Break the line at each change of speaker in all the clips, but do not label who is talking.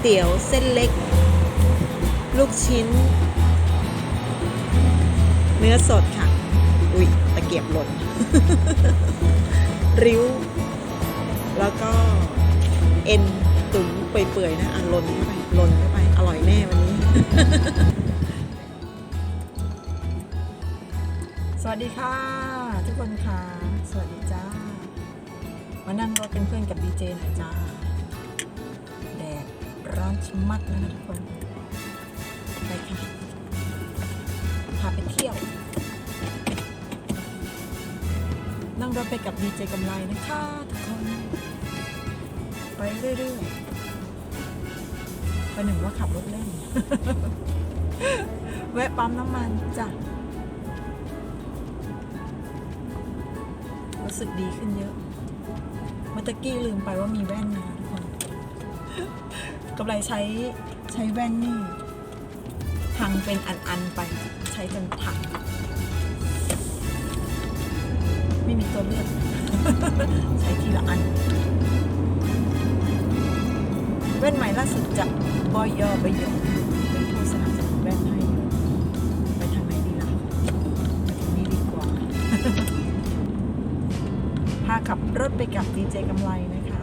เตี๋ยวเส้นเล็ก ลูกชิ้น เนื้อสดค่ะ อุ๊ยตะเกียบหล่น ริ้ว แล้วก็เอ็นตุ๋นเปื่อยๆนะอะหล่นเข้าไปหล่นเข้าไป อร่อยแน่วันนี้ สวัสดีค่ะ ทุกคนค่ะ สวัสดีจ้า มานั่งรถเป็นเพื่อนกับดีเจหน่อยจ้า ร้อนชะมัดนะคะทุกคนไปค่ะพาไปเที่ยว นั่งรถไปกับดีเจกำไรนะคะทุกคน ไปเรื่อยๆประหนึ่งว่าขับรถเล่น แวะปั๊มน้ำมันจ้ะรู้สึกดีขึ้นเยอะ เมื่อตะกี้ลืมไปว่ามีแว่นนะ กำไรใช้ใช้แว่นนี่พังเป็นอัน ๆ ไปใช้จนถังไม่มีตัวเลือก ใช้ทีละอัน แว่นใหม่ล่าสุดจากบอยยอไปยอเป็นผู้สนับสนุนแว่นให้ไปทางไหนดีล่ะไปทางนี้ดีกว่า พาขับรถไปกับดีเจกำไรนะคะ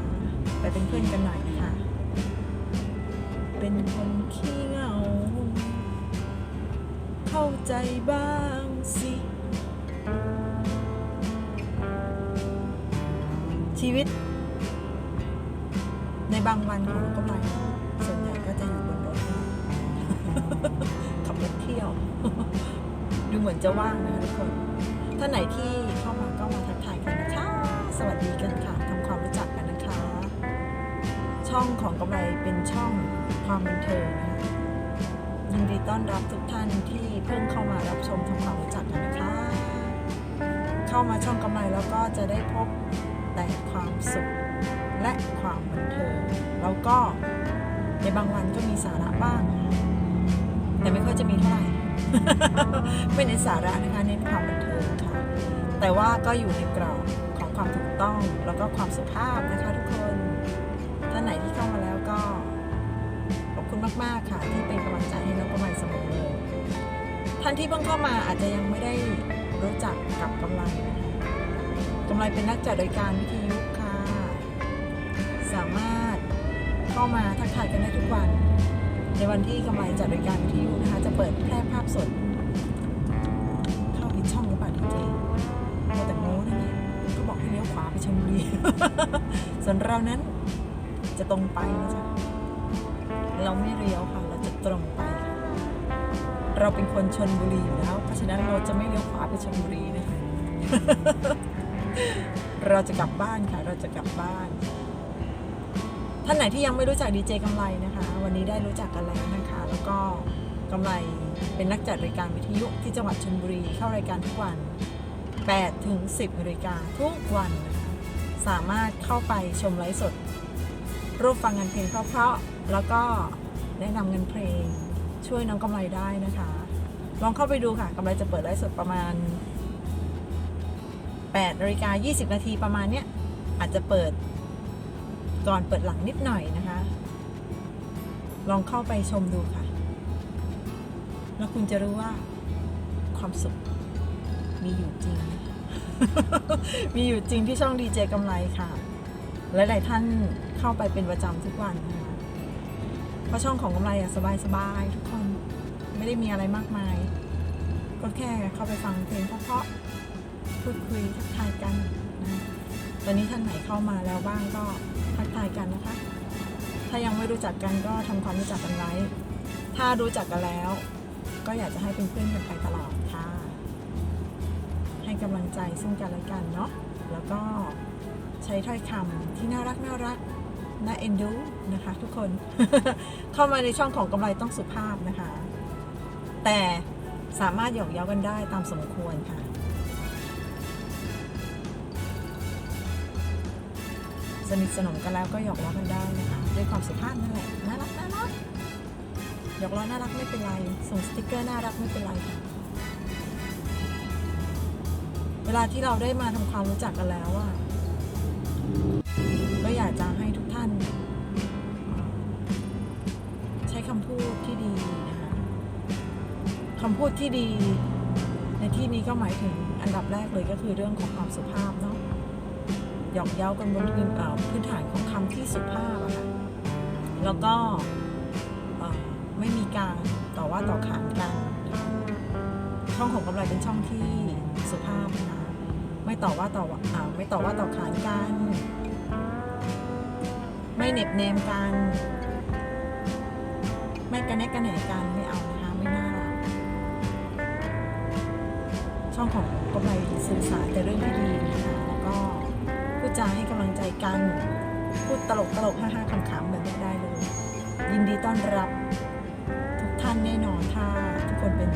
ไปเป็นเพื่อนกันหน่อย เป็นคนขี้เหงา เข้าใจบ้างสิ ชีวิต ในบางวันของกำไรส่วนใหญ่ก็จะอยู่บนรถ ขับรถเที่ยว ดูเหมือนจะว่างนะคะทุกคนท่าไหนที่เข้ามาก็มาทักทายกันนะคะ สวัสดีกันค่ะ ช่องของกำไรเป็นช่องความบันเทิงนะคะยินดีต้อนรับทุกท่านที่เพิ่งเข้ามารับชมทำความรู้จักกันนะคะ เข้ามาช่องกำไรแล้วก็จะได้พบแต่ความสุขและความบันเทิงแล้วก็ในบางวันก็มีสาระบ้าง แต่ไม่ค่อยจะมีเท่าไหร่ไม่เน้นสาระนะคะเน้นความบันเทิงค่ะ แต่ว่าก็อยู่ในกรอบของความถูกต้องแล้วก็ความสุภาพนะคะทุกคน ท่านไหนที่เข้ามาแล้วก็ขอบคุณมากๆค่ะ ที่เป็นกำลังใจให้น้องกำไรเสมอเลยท่านที่เพิ่งเข้ามาอาจจะยังไม่ได้รู้จักกับกำไรนะคะกำไรเป็นนักจัดรายการวิทยุค่ะ สามารถเข้ามาทักทายกันได้ทุกวัน ในวันที่กำไรจัดรายการวิทยุนะคะ จะเปิดแพร่ภาพสด เข้าผิดช่องหรือเปล่าดีเจโมแต่โม้นะเนี่ยก็บอกให้เลี้ยวขวาไปชลบุรี ส่วนเรานั้น จะตรงไปนะจ๊ะเราไม่เลี้ยวค่ะ เราจะตรงไปค่ะเราเป็นคนชนบุรีอยู่แล้ว เพราะฉะนั้นเราจะไม่เลี้ยวขวาไปชลบุรีนะคะ เราจะกลับบ้านค่ะ เราจะกลับบ้าน ท่านไหนที่ยังไม่รู้จักดีเจกำไรนะคะ วันนี้ได้รู้จักกันแล้วนะคะ แล้วก็กำไรเป็นนักจัดรายการวิทยุที่จังหวัดชลบุรีเข้ารายการทุกวัน8ถึง10นาฬิกาทุกวันนะคะสามารถเข้าไปชมไลฟ์สด รูปฟังงานเพลงเพราะๆแล้วก็แนะนำเงินเพลงช่วยน้องกำไรได้นะคะ ลองเข้าไปดูค่ะกำไรจะเปิดไลฟ์สดประมาณ8นาฬิกา20 นาทีประมาณเนี้ยอาจจะเปิดก่อนเปิดหลังนิดหน่อยนะคะ ลองเข้าไปชมดูค่ะ แล้วคุณจะรู้ว่าความสุขมีอยู่จริง มีอยู่จริงที่ช่องดีเจกำไรค่ะ และหลายท่านเข้าไปเป็นประจำทุกวันนะคะเพราะช่องของกำไรอะสบายๆทุกคนไม่ได้มีอะไรมากมาย ก็แค่เข้าไปฟังเพลงเพราะๆพูดคุยทักทายกันนะตอนนี้ท่านไหนเข้ามาแล้วบ้างก็ทักทายกันนะคะ ถ้ายังไม่รู้จักกันก็ทำความรู้จักกันไว้ ถ้ารู้จักกันแล้ว ก็อยากจะให้เป็นเพื่อนกันไปตลอดค่ะ ให้กำลังใจซึ่งกันและกันเนาะแล้วก็ ใช้ถ้อยคำที่น่ารักน่ารักน่าเอ็นดูนะคะทุกคน เข้ามาในช่องของกำไรต้องสุภาพนะคะ แต่สามารถหยอกเย้ากันได้ตามสมควรค่ะ สนิทสนมกันแล้วก็หยอกล้อกันได้นะคะด้วยความสุภาพนั่นแหละน่ารักน่ารักหยอกล้อน่ารักไม่เป็นไร ส่งสติกเกอร์น่ารักไม่เป็นไรค่ะเวลาที่เราได้มาทำความรู้จักกันแล้วอะ ก็อยากจะให้ทุกท่าน ใช้คำพูดที่ดีนะคะคำพูดที่ดี ในที่นี้ก็หมายถึงอันดับแรกเลยก็คือเรื่องของความสุภาพเนาะหยอกเย้ากันบนพื้นฐานของคำที่สุภาพะค่ะแล้วก็ไม่มีการต่อว่าต่อขานกัน ช่องของกำไรเป็นช่องที่สุภาพนะ ไม่ต่อว่าต่อว่าอ่าไม่ต่อว่าต่อขานกัน ไม่เน็บแนมกัน ไม่กระแนกกระแหนกันไม่เอานะคะไม่น่ารักช่องของกำไรสื่อสารแต่เรื่องที่ดีนะคะแล้วก็พูดจาให้กำลังใจกันพูดตลกตลกๆฮ่าขำๆแบบนี้ได้เลย ยินดีต้อนรับ ทุกท่านแน่นอนถ้าทุกคนเป็น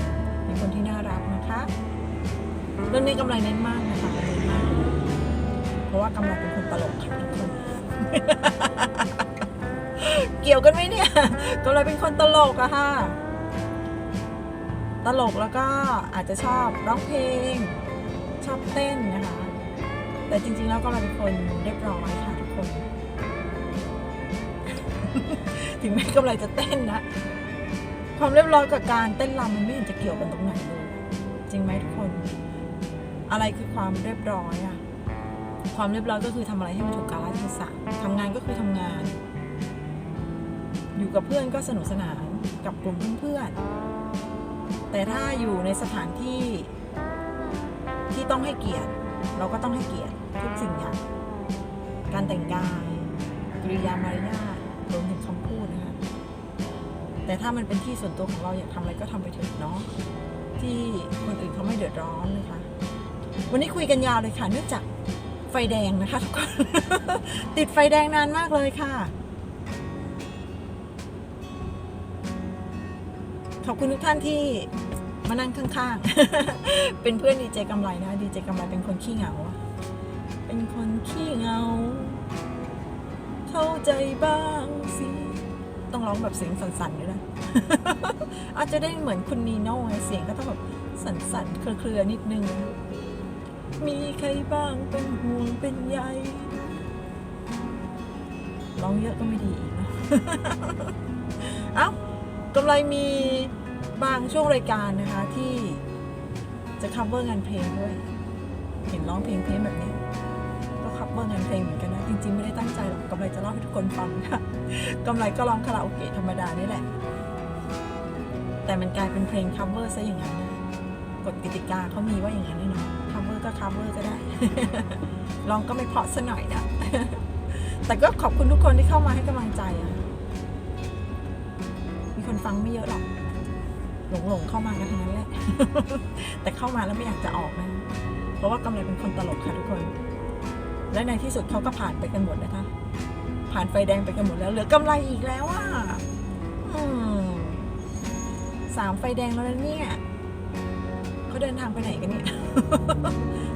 เป็นคนที่น่ารักนะคะ เรื่องนี้กำไรเน้นมากนะคะเน้นมาก เพราะว่ากำไรเป็นคนตลกค่ะทุกคนเกี่ยวกันไหมเนี่ยกำไรเป็นคนตลกอะค่ะ ตลกแล้วก็อาจจะชอบร้องเพลง ชอบเต้นนะคะแต่จริงๆ แล้วก็เราเป็นคนเรียบร้อยค่ะทุกคน ถึงแม้กำไรจะเต้นนะ ความเรียบร้อยกับการเต้นรำมันไม่เห็นจะเกี่ยวกันตรงไหนเลย จริงไหมทุกคน อะไรคือความเรียบร้อยอะความเรียบร้อยก็คือทำอะไรให้มันถูกกาลเทศะทำงานก็คือทำงาน อยู่กับเพื่อนก็สนุกสนานกับกลุ่มเพื่อนๆแต่ถ้าอยู่ในสถานที่ที่ต้องให้เกียรติ เราก็ต้องให้เกียรติทุกสิ่งอย่าง การแต่งกายกริยามารยาทรวมถึงคำพูดนะคะแต่ถ้ามันเป็นที่ส่วนตัวของเราอยากทำอะไรก็ทำไปเถอะเนาะที่คนอื่นเขาไม่เดือดร้อนนะคะ วันนี้คุยกันยาวเลยค่ะ เนื่องจากไฟแดงนะคะทุกคน ติดไฟแดงนานมากเลยค่ะขอบคุณทุกท่านที่มานั่งข้างๆ เป็นเพื่อนดีเจกำไรนะดีเจกำไรเป็นคนขี้เหงา เป็นคนขี้เหงา เข้าใจบ้างสิ ต้องร้องแบบเสียงสั่นๆด้วยนะ อาจจะได้เหมือนคุณนีโน่ไงเสียงก็ต้องแบบสั่นๆ เครือๆ นิดนึง มีใครบ้างเป็นห่วงเป็นใยร้องเยอะก็ไม่ดีอีกเนะเอ้ากำไรมีบางช่วงรายการนะคะที่จะ cover งานเพลงด้วย เห็นร้องเพลงเพลงแบบนี้ก็ cover งานเพลงเหมือนกันนะ จริงๆ ไม่ได้ตั้งใจหรอกกำไรจะเล่าให้ทุกคนฟังค่ะกำไรก็ร้องคาราโอเกะธรรมดานี่แหละ แต่มันกลายเป็นเพลง cover ซะอย่างนั้นนะกฎกติกาเขามีว่าอย่างนั้นแน่นอน ก็ cover ก็ได้ร้องก็ไม่เพาะซะหน่อยนะ แต่ก็ขอบคุณทุกคนที่เข้ามาให้กำลังใจอะมีคนฟังไม่เยอะหรอก หลงหลงๆเข้ามากันทั้งนั้นแหละ แต่เข้ามาแล้วไม่อยากจะออกนะ เพราะว่ากำไรเป็นคนตลกค่ะทุกคน และในที่สุดเขาก็ผ่านไปกันหมดนะคะ ผ่านไฟแดงไปกันหมดแล้ว เหลือกำไรอีกแล้วอะสามไฟแดงแล้วเนี่ย เดินทางไปไหนกันเนี่ย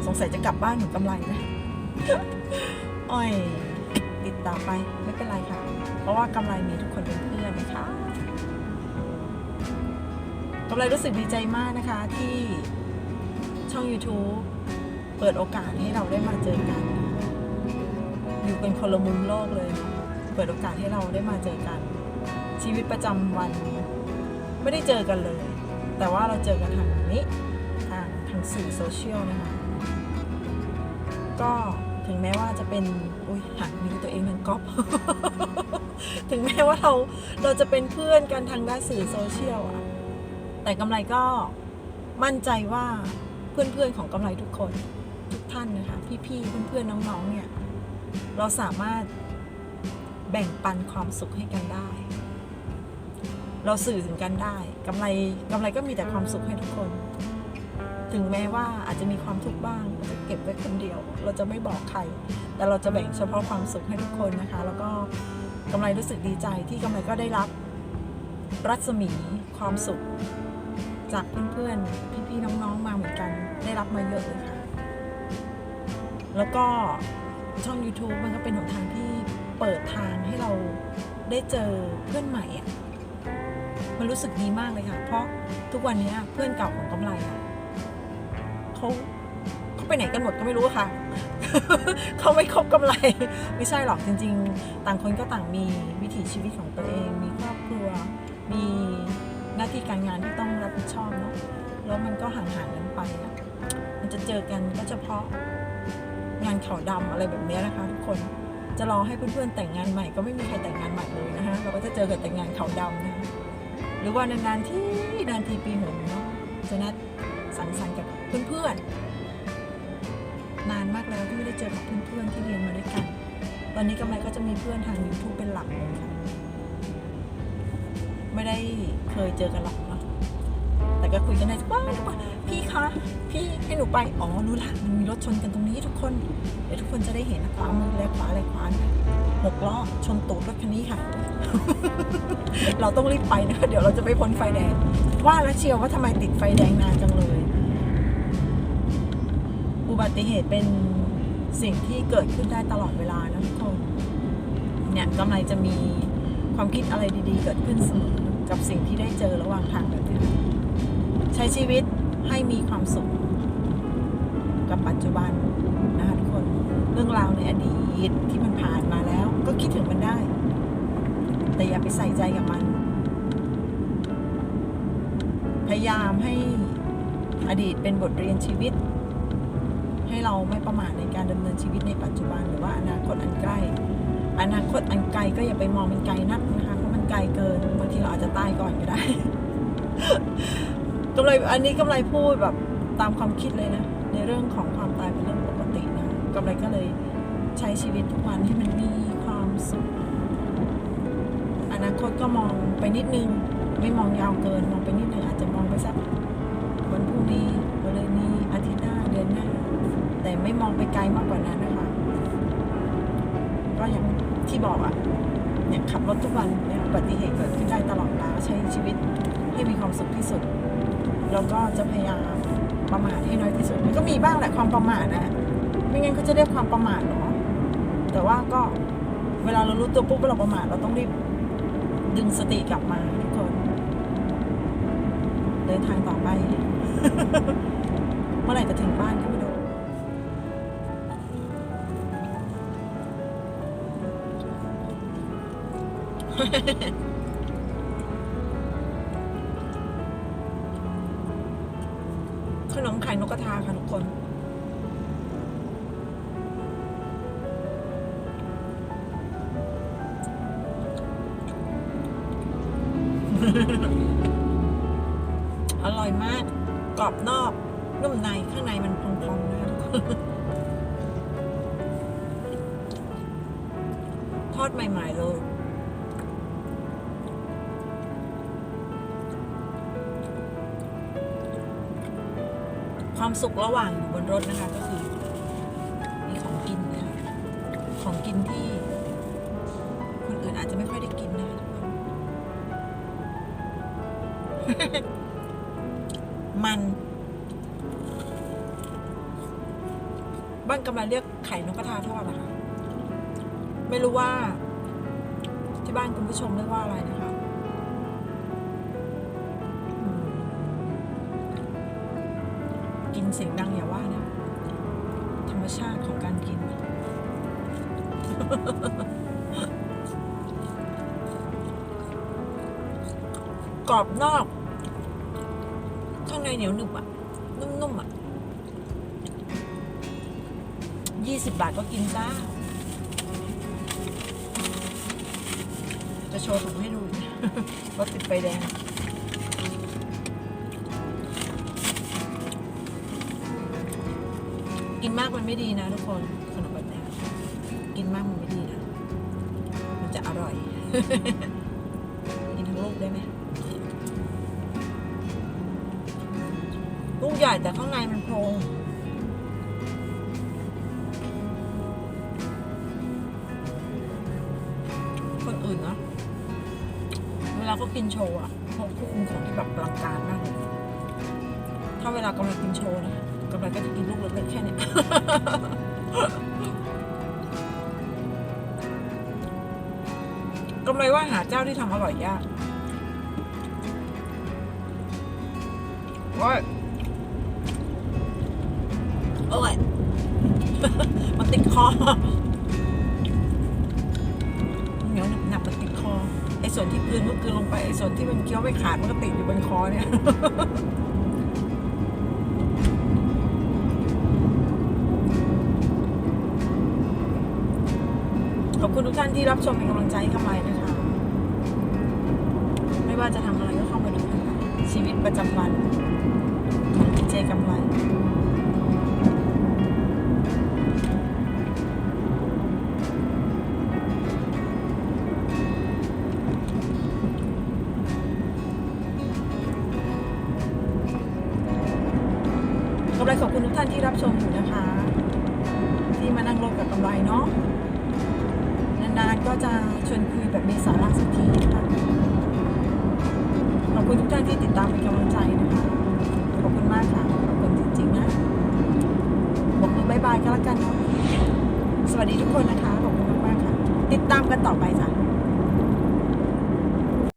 สงสัยจะกลับบ้านหมือนกำไรนะอ้อยติดต่อไปไม่เป็นไรค่ะ เพราะว่ากำไรมีทุกคนเป็นเพื่อนนะคะกำไรรู้สึกดีใจมากนะคะที่ช่อง YouTube เปิดโอกาสให้เราได้มาเจอกัน อยู่เป็นคนละมุมโลกเลย เปิดโอกาสให้เราได้มาเจอกัน ชีวิตประจำวัน ไม่ได้เจอกันเลย แต่ว่าเราเจอกันทางนี้ สื่อโซเชียลนะคะก็ถึงแม้ว่าจะเป็น อุ้ยหักนิ้วตัวเองมันก๊อป ถึงแม้ว่าเราเราจะเป็นเพื่อนกันทางด้านสื่อโซเชียลอะแต่กำไรก็มั่นใจว่าเพื่อนๆของกำไรทุกคนทุกท่านนะคะ พี่ๆเพื่อนๆน้องๆเนี่ย เราสามารถแบ่งปันความสุขให้กันได้ เราสื่อถึงกันได้กำไรกำไรก็มีแต่ความสุขให้ทุกคน ถึงแม้ว่าอาจจะมีความทุกข์บ้างเราจะเก็บไว้คนเดียว เราจะไม่บอกใคร แต่เราจะแบ่งเฉพาะความสุขให้ทุกคนนะคะ แล้วก็กำไรรู้สึกดีใจที่กำไรก็ได้รับรัศมีความสุข จากเพื่อนๆพี่ๆน้องๆมาเหมือนกัน ได้รับมาเยอะเลยค่ะ แล้วก็ช่อง YouTube มันก็เป็นหนทางที่เปิดทางให้เราได้เจอเพื่อนใหม่อะมันรู้สึกดีมากเลยค่ะ เพราะทุกวันนี้เพื่อนเก่าของกำไรอะ เขาเขาไปไหนกันหมดก็ไม่รู้ค่ะ เขาไม่คบกำไร ไม่ใช่หรอกจริง ๆ ต่างคนก็ต่างมีวิถีชีวิตของตัวเอง มีครอบครัว มีหน้าที่การงานที่ต้องรับผิดชอบเนาะแล้วมันก็ห่างๆกันไปอะมันจะเจอกันก็เฉพาะงานขาวดำอะไรแบบนี้นะคะทุกคนจะรอให้เพื่อนๆแต่งงานใหม่ก็ไม่มีใครแต่งงานใหม่เลยนะคะเราก็จะเจอกับแต่งงานขาวดำนะคะหรือว่านานๆที่นานทีปีหนเนาะจะนัดสังสรรค์กับ เพื่อนๆนานมากแล้วที่ไม่ได้เจอกับเพื่อนๆที่เรียนมาด้วยกัน ตอนนี้กำไรก็จะมีเพื่อนทาง YouTube เป็นหลักเลยค่ะไม่ได้เคยเจอกันหรอกเนาะแต่ก็คุยกันได้ว่าพี่คะ พี่ให้หนูไป อ๋อ รู้ละมันมีรถชนกันตรงนี้ทุกคน เดี๋ยวทุกคนจะได้เห็นนะขวามือและขวาอะไรขวาหกล้อชนตูดรถคันนี้ค่ะ เราต้องรีบไปนะคะเดี๋ยวเราจะไปพ้นไฟแดง ว่าแล้วเชียวว่าทำไมติดไฟแดงนานจังเลย อุบัติเหตุเป็นสิ่งที่เกิดขึ้นได้ตลอดเวลานะทุกคนเนี่ยกำไรจะมีความคิดอะไรดีๆ เกิดขึ้นเสมอกับสิ่งที่ได้เจอระหว่างทางแบบนี้ใช้ชีวิตให้มีความสุข กับปัจจุบันนะคะทุกคนเรื่องราวในอดีตที่มันผ่านมาแล้ว ก็คิดถึงมันได้ แต่อย่าไปใส่ใจกับมัน พยายามให้อดีตเป็นบทเรียนชีวิต เราไม่ประมาทในการดำเนินชีวิตในปัจจุบันหรือว่าอนาคตอันใกล้ อนาคตอันไกลก็อย่าไปมองมันไกลนักนะคะเพราะมันไกลเกินบางทีเราอาจจะตายก่อนก็ได้กำไรอันนี้กำไรพูดแบบตามความคิดเลยนะ ในเรื่องของความตายเป็นเรื่องปกตินะกำไรก็เลยใช้ชีวิตทุกวันให้มันมีความสุขอนาคตก็มองไปนิดนึง ไม่มองยาวเกินมองไปนิดนึง ไม่มองไปไกลมากกว่านั้นนะคะ ก็อย่างที่บอกอะเนี่ยขับรถทุกวันเนี่ยอุบัติเหตุเกิดขึ้นได้ตลอดเวลาใช้ชีวิตให้มีความสุขที่สุด แล้วก็จะพยายามประมาทให้น้อยที่สุด มันก็มีบ้างแหละความประมาทนะไม่งั้นเขาจะเรียกความประมาทเหรอแต่ว่าก็เวลาเรารู้ตัวปุ๊บว่าเราประมาทเราต้องรีบดึงสติกลับมาทุกคนเดินทางต่อไป เมื่อไหร่จะถึงบ้านก็ ขนมไข่นกกระทาค่ะทุกคน อร่อยมาก กรอบนอก นุ่มใน ข้างในมันพองๆนะคะทุกคน ทอดใหม่ ๆ ความสุขระหว่างอยู่บนรถนะคะก็คือ มีของกินนะคะของกินที่คนอื่นอาจจะไม่ค่อยได้กินนะคะทุกคน มันบ้านกำลังเรียกไข่นกกระทาทอดนะคะ ไม่รู้ว่า ที่บ้านคุณผู้ชมเรียกว่าอะไรนะคะ นเสียงดังอย่าว่านะ ธรรมชาติของการกิน กรอบนอก ข้างในเหนียวหนึบอะ นุ่มๆอะยี่สิบบาทก็กินจ้า จะโชว์ถุงให้ดูรถติดไฟแดง กินมากมันไม่ดีนะทุกคนขนมแบบเนี้ยกินมากมันไม่ดีนะ มันจะอร่อย กินทั้งลูกได้ไหมลูกใหญ่แต่ข้างในมันโพรงคนอื่นนะเวลาเขากินโชว์อะเขาควบคุมของที่แบบอลังการมากเลยถ้าเวลากำลังกินโชว์นะ กำลังก็จะกินลูกเล็กๆแค่เนี้ยกำไรว่าหาเจ้าที่ทำอร่อยยากโอ้ยโอ้ยมันติดคอเหนียวหนึบหนับมันติดคอไอ้ส่วนที่กลืนก็กลืนลงไปไอ้ส่วนที่มันเคี้ยวไม่ขาดมันก็ติดอยู่บนคอเนี่ย คุณทุกท่านที่รับชมเป็นกำลังใจให้กำไรนะคะ ไม่ว่าจะทำอะไรก็เข้ามาดูนะคะชีวิตประจำวันของดีเจกำไรกำไรขอบคุณทุกท่านที่รับชมอยู่นะคะ ที่มานั่งรถกับกำไรเนาะ จะชวนคุยแบบมีสาระสักทีนะคะขอบคุณทุกท่านที่ติดตามเป็นกำลังใจนะคะขอบคุณมากค่ะขอบคุณจริงๆนะบอกมือบายบายก็แล้วกันนะสวัสดีทุกคนนะคะขอบคุณมากๆค่ะ ติดตามกันต่อไปจ้ะ